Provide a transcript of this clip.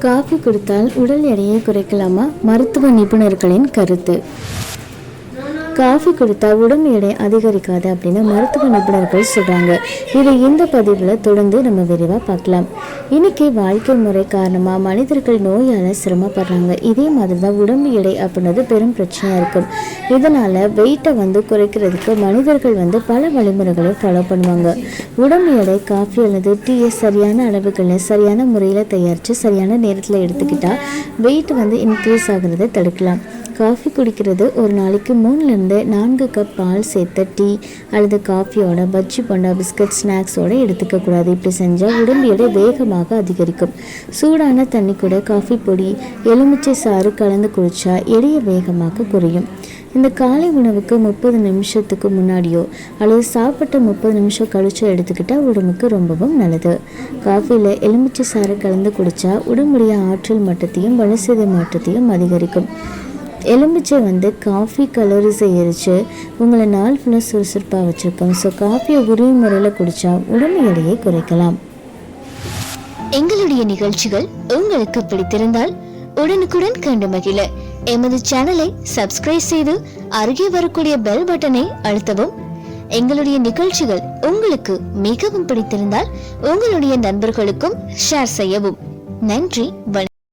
Coffee குடித்தால் உடல் எடையை குறைக்கலாமா? மருத்துவ நிபுணர்களின் கருத்து. காஃபி குடித்தா உடம்பு எடை அதிகரிக்காது அப்படின்னு மருத்துவ நிபுணர்கள் சொல்கிறாங்க இதை இந்த பதிவில் தொடர்ந்து நம்ம விரிவாக பார்க்கலாம். இன்னைக்கு வாழ்க்கை முறை காரணமாக மனிதர்கள் நோயால் சிரமப்படுறாங்க. இதே மாதிரி தான் உடம்பு எடை அப்படின்றது பெரும் பிரச்சனையாக இருக்கும். இதனால் வெயிட்டை வந்து குறைக்கிறதுக்கு மனிதர்கள் வந்து பல வழிமுறைகளை ஃபாலோ பண்ணுவாங்க. உடம்பு எடை காஃபி அல்லது டீயை சரியான அளவுகளில் சரியான முறையில் தயாரித்து சரியான நேரத்தில் எடுத்துக்கிட்டால் வெயிட் வந்து இன்க்ரீஸ் ஆகுறதை தடுக்கலாம். காஃபி குடிக்கிறது ஒரு நாளைக்கு மூணுலேருந்து நான்கு கப் பால் சேர்த்த டீ அல்லது காஃபியோட பஜ்ஜி போண்டா பிஸ்கட் ஸ்நாக்ஸோடு எடுத்துக்கக்கூடாது இப்படி செஞ்சால் உடம்பு எடை வேகமாக அதிகரிக்கும். சூடான தண்ணி கூட காஃபி பொடி எலுமிச்சை சாறு கலந்து குடித்தா எடையை வேகமாக குறையும். இந்த காலை உணவுக்கு முப்பது நிமிஷத்துக்கு முன்னாடியோ அல்லது சாப்பிட்ட முப்பது நிமிஷம் கழிச்சோ எடுத்துக்கிட்டால் உடம்புக்கு ரொம்பவும் நல்லது. காஃபியில் எலுமிச்சை சாறு கலந்து குடித்தா உடம்புடைய ஆற்றல் மட்டத்தையும் வளர்சிதை மாற்றத்தையும் அதிகரிக்கும். எலுமிச்சை வந்து காஃபி கலோரிஸை எரித்து உங்களை நாள் ஃபுல்லாக சுறுசுறுப்பாக வச்சுருக்கோம். ஸோ காஃபியை உரிய முறையில் குடித்தா உடம்பு எடையை குறைக்கலாம். எங்களுடைய நிகழ்ச்சிகள் உங்களுக்கு பிடித்திருந்தால் உடனுக்குடன் கண்டு மகிழ. எமது சேனலை சப்ஸ்கிரைப் செய்து அருகே வரக்கூடிய பெல் பட்டனை அழுத்தவும். எங்களுடைய நிகழ்ச்சிகள் உங்களுக்கு மிகவும் பிடித்திருந்தால் உங்களுடைய நண்பர்களுக்கும் ஷேர் செய்யவும். நன்றி வணக்கம்.